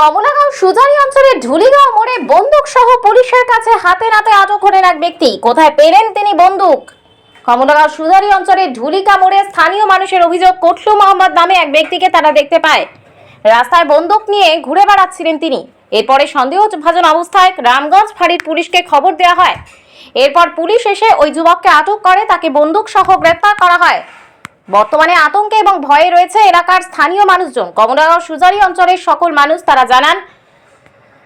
কমলাগাঁও সুজারি অঞ্চলের ঢুলিগাঁও মোড়ে বন্দুক সহ পুলিশের কাছে হাতে নাতে আটক হলেন এক ব্যক্তি। কোথায় পেলেন তিনি বন্দুক? কমলাগাঁও সুজারি অঞ্চলের ঢুলিকা মোড়ে স্থানীয় মানুষের অভিযোগ, কটলু মোহাম্মদ নামে এক ব্যক্তিকে তারা দেখতে পায়। রাস্তায় বন্দুক নিয়ে ঘুরে বেড়াচ্ছিলেন তিনি। এরপরে সন্দেহভাজন অবস্থায় রামগঞ্জ ফাঁড়ির পুলিশকে খবর দেওয়া হয়। এরপর পুলিশ এসে ওই যুবককে আটক করে, তাকে বন্দুক সহ গ্রেপ্তার করা হয়। বর্তমানে আতঙ্কে এবং ভয়ে রয়েছে এলাকার স্থানীয় মানুষজন। কমলাগাঁও সুজারি অঞ্চলের সকল মানুষ তারা জানান,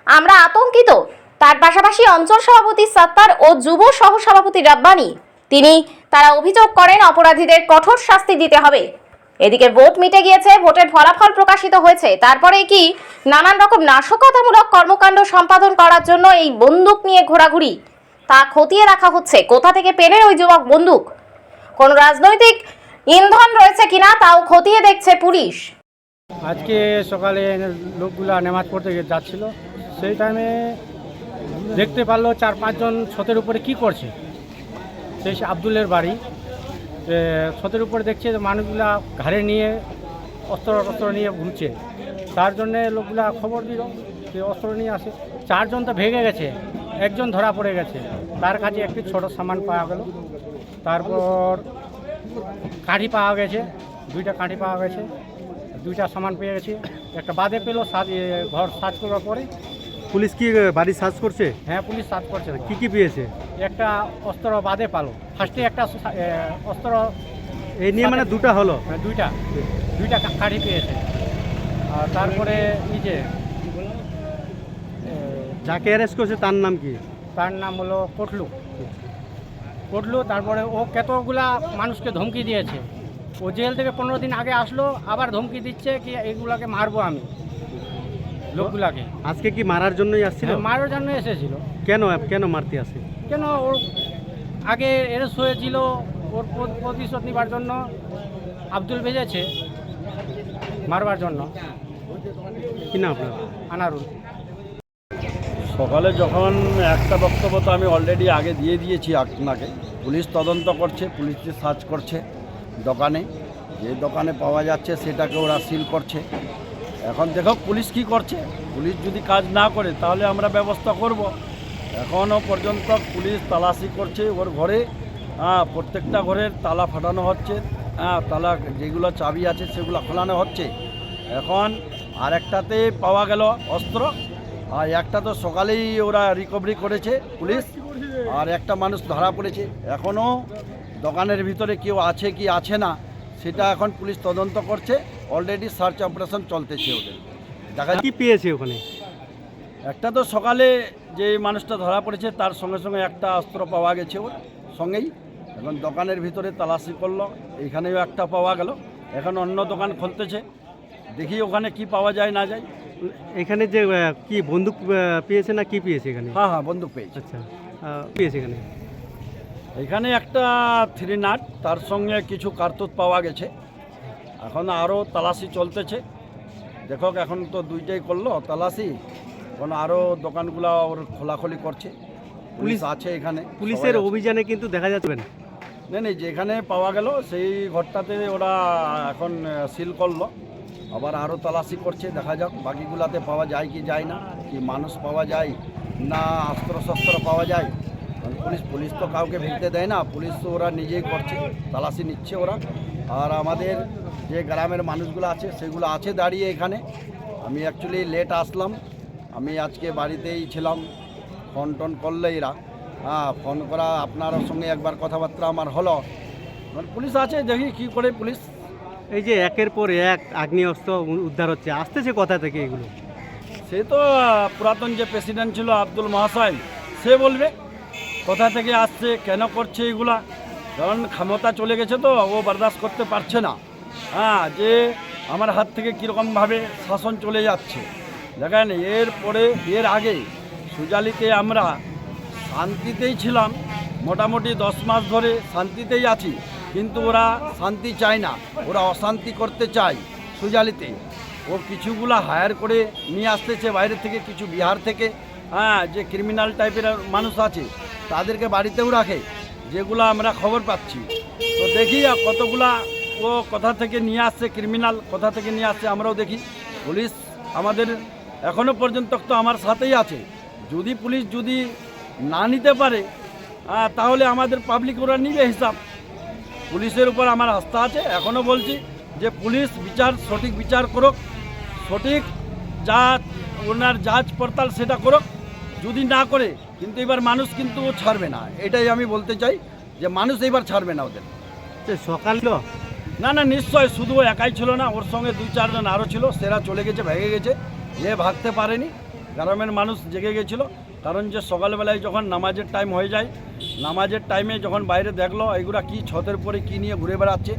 আমরা আতঙ্কিত। তার পাশাপাশি অঞ্চল সভাপতি সত্তার ও যুব সহসভাপতি রাব্বানি, তিনি তারা অভিযোগ করেন অপরাধীদের কঠোর শাস্তি দিতে হবে। এদিকে ভোট মিটে গিয়েছে, ভোটের ফলাফল প্রকাশিত হয়েছে। তারপরে কি নানান রকম নাশকতামূলক কর্মকাণ্ড সম্পাদন করার জন্য এই বন্দুক নিয়ে ঘোরাঘুরি? তা খতিয়ে রাখা হচ্ছে। কোথা থেকে পেলেন ওই যুবক বন্দুক? কোন রাজনৈতিক ইন্ধন রয়েছে কিনা তাও খতিয়ে দেখছে পুলিশ। আজকে সকালে লোকগুলা নামাজ পড়তে যাচ্ছিল। সেই টাইমে দেখতে পারল চার পাঁচজন ছতের উপরে কি করছে। সেই আবদুলের বাড়ি। ছতের উপরে দেখছে মানুষগুলা ঘাড়ে নিয়ে অস্ত্র অস্ত্র নিয়ে ঘুরছে। তার জন্যে লোকগুলা খবর দিল যে অস্ত্র নিয়ে আসে। চারজন তো ভেঙে গেছে, একজন ধরা পড়ে গেছে। তার কাছে একটি ছোট সামান পাওয়া গেল। তারপর কাঠি পাওয়া গেছে দুইটা কাঠি পাওয়া গেছে দুইটা সামান পেয়ে গেছি। একটা বাদে পেল সাজ ঘর সাজ করার পরে। পুলিশ কি বাড়ি সার্চ করছে? হ্যাঁ পুলিশ সার্চ করছে। কি কি পেয়েছে? একটা অস্ত্র বাদে পালো। ফার্স্টে একটা অস্ত্র এই নিয়ে মানে দুটা হলো? মানে দুইটা। দুইটা কাঠি পেয়েছে। আর তারপরে এই যে যাকে অ্যারেস্ট করছে তার নাম কি? তার নাম হলো কটলু। কটলু তারপরে ও কতগুলা মানুষকে ধমকি দিয়েছে। ও জেল থেকে পনেরো দিন আগে আসলো আবার ধমকি দিচ্ছে কি এগুলাকে মারবো আমি লোকগুলাকে। আজকে কি মারার জন্যই আসছিল? হ্যাঁ, মারার জন্য এসেছিল। কেন কেন মারতে আসে? কেন ওর আগে এরেস্ট হয়েছিল ওর প্রতিশোধ নেবার জন্য আব্দুল ভেজেছে মারবার জন্য। কি না আপনার? আনারুল। সকালে যখন একটা বক্তব্য তো আমি অলরেডি আগে দিয়ে দিয়েছি আপনাকে। পুলিশ তদন্ত করছে, পুলিশ সার্চ করছে দোকানে। যে দোকানে পাওয়া যাচ্ছে সেটাকে ওরা সিল করছে। এখন দেখো পুলিশ কি করছে? পুলিশ যদি কাজ না করে তাহলে আমরা ব্যবস্থা করব। এখনও পর্যন্ত পুলিশ তালাশি করছে ওর ঘরে। হ্যাঁ প্রত্যেকটা ঘরের তালা ফাটানো হচ্ছে। হ্যাঁ তালা যেগুলো চাবি আছে সেগুলো খোলানো হচ্ছে। এখন আরেকটাতে পাওয়া গেল অস্ত্র। আর একটা তো সকালেই ওরা রিকভারি করেছে পুলিশ আর একটা মানুষ ধরা পড়েছে। এখনও দোকানের ভিতরে কেউ আছে কি আছে না সেটা এখন পুলিশ তদন্ত করছে। অলরেডি সার্চ অপারেশন চলতেছে ওদের। দেখা কি পেয়েছে ওখানে? একটা তো সকালে যে মানুষটা ধরা পড়েছে তার সঙ্গে সঙ্গে একটা অস্ত্র পাওয়া গেছে ওর সঙ্গেই। এখন দোকানের ভিতরে তালাশি করল এখানেও একটা পাওয়া গেল। এখন অন্য দোকান খুলতেছে। দেখি ওখানে কি পাওয়া যায় না যায়। এখানে যে কি বন্দুক পেয়েছে না কি পেয়েছে এখানে? হ্যাঁ হ্যাঁ বন্দুক পেয়েছে। আচ্ছা পেয়েছে এখানে? এখানে একটা থ্রি নাট তার সঙ্গে কিছু কার্তুত পাওয়া গেছে। এখন আরও তালাশি চলতেছে। দেখো এখন তো দুইটাই করল তালাশি। এখন আরও দোকানগুলো ওর খোলাখুলি করছে। পুলিশ আছে এখানে পুলিশের অভিযানে কিন্তু দেখা যাচ্ছে না। নেই যেখানে পাওয়া গেল সেই ঘরটাতে ওরা এখন সিল করল। আবার আরও তালাশি করছে, দেখা যাক বাকিগুলাতে পাওয়া যায় কি যায় না, কি মানুষ পাওয়া যায় না অস্ত্র শস্ত্র পাওয়া যায়। পুলিশ পুলিশ তো কাউকে ভিড়তে দেয় না, পুলিশ তো ওরা নিজেই করছে তালাশি নিচ্ছে ওরা। আর আমাদের যে গ্রামের মানুষগুলো আছে, সেগুলো আছে দাঁড়িয়ে এখানে। আমি অ্যাকচুয়ালি লেট আসলাম, আমি আজকে বাড়িতেই ছিলাম, ফোন টোন করলে এরা। হ্যাঁ ফোন করা আপনার সঙ্গে একবার কথাবার্তা আমার হলো। মানে পুলিশ আছে, দেখি কি করে পুলিশ এই যে একের পর এক আগ্নেয়াস্ত্র উদ্ধার হচ্ছে, আসতেছে কোথা থেকে এগুলো? সে তো পুরাতন যে প্রেসিডেন্ট ছিল আব্দুল মহাশয় সে বলবে কোথা থেকে আসছে, কেন করছে এগুলা। কারণ ক্ষমতা চলে গেছে তো, ও বরদাস্ত করতে পারছে না। হ্যাঁ যে আমার হাত থেকে কীরকমভাবে শাসন চলে যাচ্ছে। দেখেন, এর পরে, এর আগে সুজালিতে আমরা শান্তিতেই ছিলাম। মোটামুটি দশ মাস ধরে শান্তিতেই আছি। কিন্তু ওরা শান্তি চায় না। ওরা অশান্তি করতে চায় সুজালিতে। ও কিছুগুলা হায়ার করে নিয়ে আসতেছে বাইরে থেকে, কিছু বিহার থেকে। হ্যাঁ যে ক্রিমিনাল টাইপের মানুষ আছে, তাদেরকে বাড়িতেও রাখে। যেগুলো আমরা খবর পাচ্ছি। তো দেখি কতগুলা ও কোথা থেকে নিয়ে আসছে ক্রিমিনাল কোথা থেকে নিয়ে আসছে আমরাও দেখি। পুলিশ আমাদের এখনও পর্যন্ত তো আমার সাথেই আছে। যদি পুলিশ যদি না নিতে পারে তাহলে আমাদের পাবলিক ওরা নিবে হিসাব। পুলিশের উপর আমার আস্থা আছে। এখনও বলছি যে পুলিশ বিচার সঠিক বিচার করুক। সঠিক যা ওনার জাজ পড়তাল সেটা করুক। যদি না করে কিন্তু এবার মানুষ কিন্তু ছাড়বে না। এটাই আমি বলতে চাই যে মানুষ এবার ছাড়বে না ওদের। সকাল তো? না না নিশ্চয় শুধু ও একাই ছিল না ওর সঙ্গে দুই চারজন আরও ছিল। সেরা চলে গেছে ভেঙে গেছে। এ ভাগতে পারেনি গ্রামের মানুষ জেগে গেছিল। কারণ যে সকালবেলায় যখন নামাজের টাইম হয়ে যায় নামাজের টাইমে যখন বাইরে দেখল, এগুলা কি ছতের পরে কি নিয়ে ঘুরে বেড়াচ্ছে?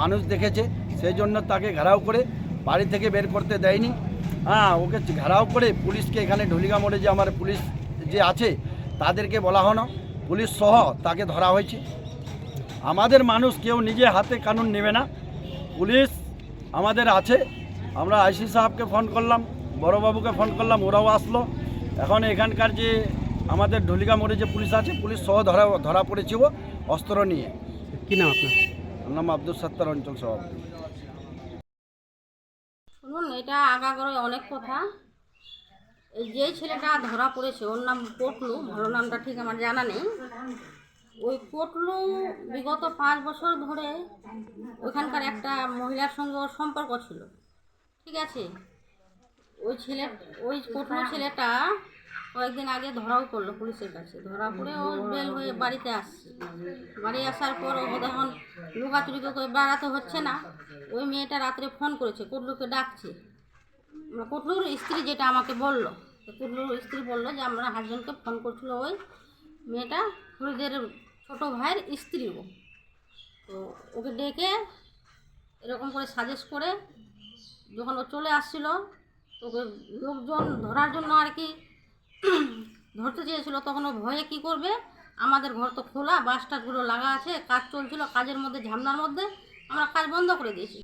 মানুষ দেখেছে, সেই জন্য তাকে ঘেরাও করে বাড়ি থেকে বের করতে দেয়নি। হ্যাঁ ওকে ঘেরাও করে পুলিশকে এখানে ঢুলিগা মোড়ে যে আমার পুলিশ যে আছে, তাদেরকে বলা হলো। পুলিশ সহ তাকে ধরা হয়েছে। আমাদের মানুষ কেউ নিজে হাতে কানুন নেবে না। পুলিশ আমাদের আছে। আমরা আইসি সাহেবকে ফোন করলাম, বড়বাবুকে ফোন করলাম, ওরাও আসলো। এখন এখানকার যে আমাদের ঢুলিকা মোড়ে যে পুলিশ আছে পুলিশ সহ ধরা ধরা পড়েছে ও অস্ত্র নিয়ে। কি নাম আপনার? আমার নাম আব্দুল সত্তার অঞ্চল সভাপতি। শুনুন এটা আগাগোড়ায় অনেক কথা। এই যে ছেলেটা ধরা পড়েছে ওর নাম পটলু ভালো নামটা ঠিক আমার জানা নেই। ওই পটলু বিগত পাঁচ বছর ধরে ওইখানকার একটা মহিলার সঙ্গে ওর সম্পর্ক ছিল। ঠিক আছে? ওই ছেলে ওই পটলু ছেলেটা কয়েকদিন আগে ধরাও পড়ল পুলিশের কাছে। ধরা পড়ে ও বেল হয়ে বাড়িতে আসছে। বাড়ি আসার পর ও যখন লুকাচুরি করে বেড়াতে হচ্ছে না, ওই মেয়েটা রাত্রে ফোন করেছে, কুটলুকে ডাকছে। কুটলুর স্ত্রী যেটা আমাকে বলল কুটলুর স্ত্রী বলল যে আমরা হাজবেন্ডকে ফোন করছিল ওই মেয়েটা হরিদের ছোটো ভাইয়ের স্ত্রী ও। তো ওকে ডেকে এরকম করে সাজেস্ট করে যখন ও চলে আসছিল, তো ওকে লোকজন ধরার জন্য আর কি ধরতে চেয়েছিল, তখন ও ভয়ে কি করবে? আমাদের ঘর তো খোলা বাস টাসগুলো লাগা আছে, কাজ চলছিল, কাজের মধ্যে ঝামনার মধ্যে, আমরা কাজ বন্ধ করে দিয়েছি।